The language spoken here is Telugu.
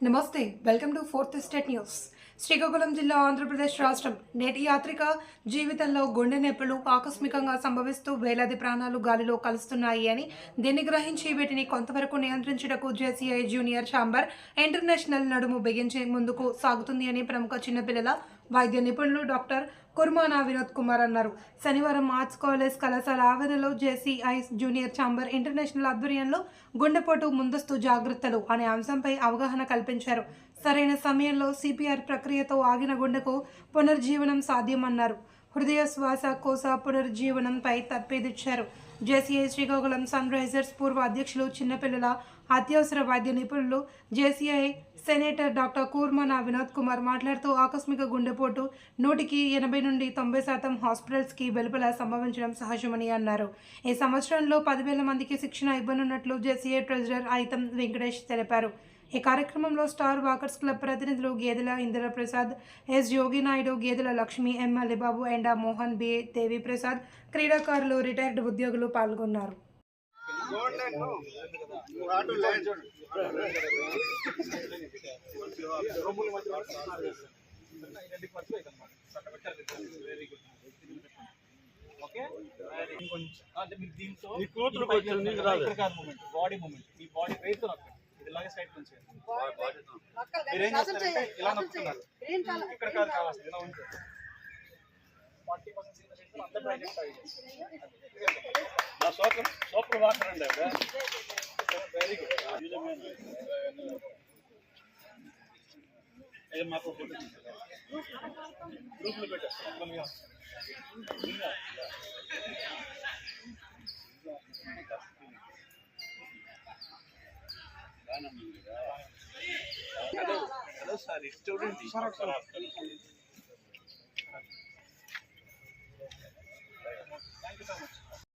Namaste, welcome to Fourth Estate News. Srikakulam జిల్లా ఆంధ్రప్రదేశ్ రాష్ట్రం నేటి యాత్రిక జీవితంలో గుండె నొప్పులు ఆకస్మికంగా సంభవిస్తూ వేలాది ప్రాణాలు గాలిలో కలుస్తున్నాయి అని దీన్ని గ్రహించి వీటిని కొంతవరకు నియంత్రించుటకు జేసీఐ జూనియర్ ఛాంబర్ ఇంటర్నేషనల్ నడుము బిగించే ముందుకు సాగుతుంది అని ప్రముఖ చిన్నపిల్లల వైద్య నిపుణులు డాక్టర్ కుర్మానా వినోద్ కుమార్ అన్నారు. శనివారం ఆర్ట్స్ కాలేజ్ కళాశాల ఆవరణలో జేసీఐ జూనియర్ ఛాంబర్ ఇంటర్నేషనల్ ఆధ్వర్యంలో గుండెపోటు ముందస్తు జాగ్రత్తలు అనే అంశంపై అవగాహన కల్పించారు. సరైన సమయంలో సిపిఆర్ ప్రక్రియతో ఆగిన గుండెకు పునర్జీవనం సాధ్యమన్నారు. హృదయ శ్వాస కోశ పునరుజ్జీవనంపై తప్పేదిచ్చారు. జేసీఐ శ్రీకాకుళం సన్ రైజర్స్ పూర్వ అధ్యక్షులు చిన్నపిల్లల అత్యవసర వైద్య నిపుణులు JCI senator doctor Kurmana Vinod Kumar మాట్లాడుతూ ఆకస్మిక గుండెపోటు నూటికి ఎనభై నుండి తొంభై శాతం హాస్పిటల్స్కి వెలుపల సంభవించడం సహజమని అన్నారు. ఈ సంవత్సరంలో పదివేల మందికి శిక్షణ ఇవ్వనున్నట్లు జేసీఐ ట్రెజరర్ ఐతం వెంకటేష్ తెలిపారు. ఈ కార్యక్రమంలో స్టార్ వాకర్స్ క్లబ్ ప్రతినిధులు గేదెల ఇందిర ప్రసాద్ ఎస్ యోగి నాయుడు గేదెల లక్ష్మి ఎం అలీబాబు ఎండా మోహన్ బి దేవి ప్రసాద్ క్రీడాకారులు రిటైర్డ్ ఉద్యోగులు పాల్గొన్నారు. ఓకే దీంతో బాడీ మూమెంట్. ఈ బాడీ వెయిట్ సైడ్ నుంచి. మీరు ఏం చేస్తారంటే ఇలా నొక్కుతున్నారు. ఇక్కడ కాదు కావాల్సింది ఇలా ఉంటుంది ఫార్టీ పర్సెంట్ అంతా ట్రై చేస్తారు నా సూపర్ సూపర్ వాటర్ అండి వెరీ గుడ్ ఇది మాకు గ్రూప్లో పెట్టారు హలో హలో సార్ ఇటు